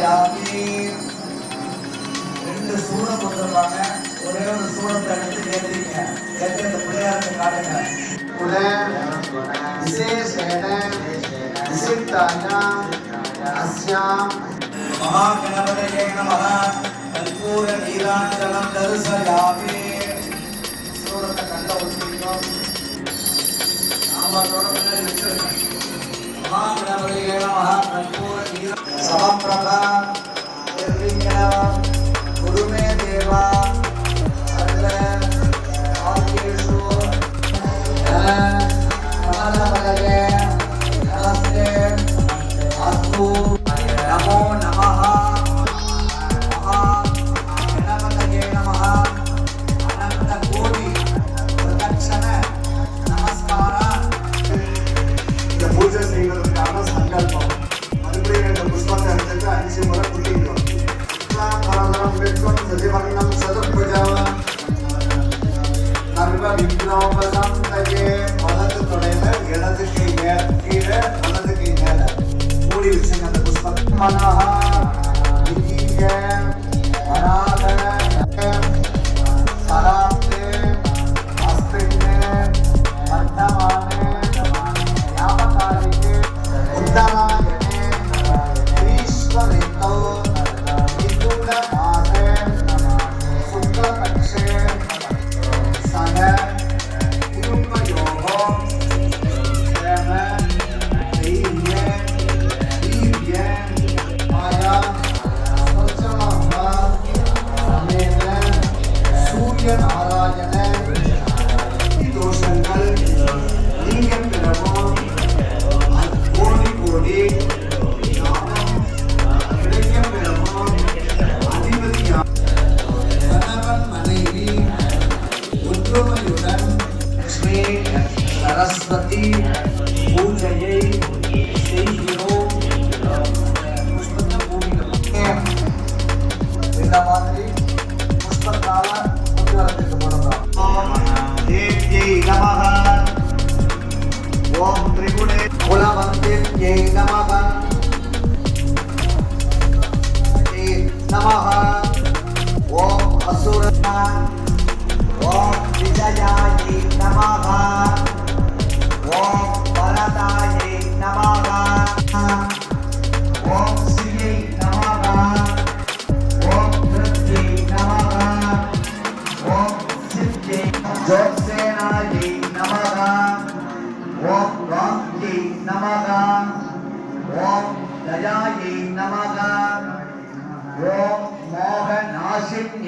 யாருமே ரெண்டு சூடம் கொடுத்துருப்பாங்க. ஒரே ஒரு சூடத்தை எடுத்து ஏற்றுங்க ஏற்று அந்த பிள்ளையாருக்கு மகா கற்பூர సమప్రభ గురుమే దేవా సర్వేషు కమలవలయే నమస్తే అస్తు నమో నమ గణపతయే నమ అనంత కోటి ప్రదక్షణ నమస్కార పూజ చేయగల సంకల్పం விஷ்ணம் சதிவர்ணம் சதுர்புஜம் சர்வ விக்னோபசந்தயே வலது தொடையில இடது கை மேல கீழே வலது கை மேல மூடி வச்சுங்க அந்த புஷ்பம் மனஹா விஜய அநாத சராப்தே அஸ்தின்னே வர்த்தமானே ஞாபகாரிகே உத்தராயணே ஈஸ்வரித்தோ மிதுன மாசே జిల్లావాసి పుష్పకాల ఓం త్రిగుణే కులవంతి నమః నమః ఓం అసుర ఓం విజయాయ నమః காந்தியை ஓம் தயாயை நமः ஓம் மோகநாசின்யை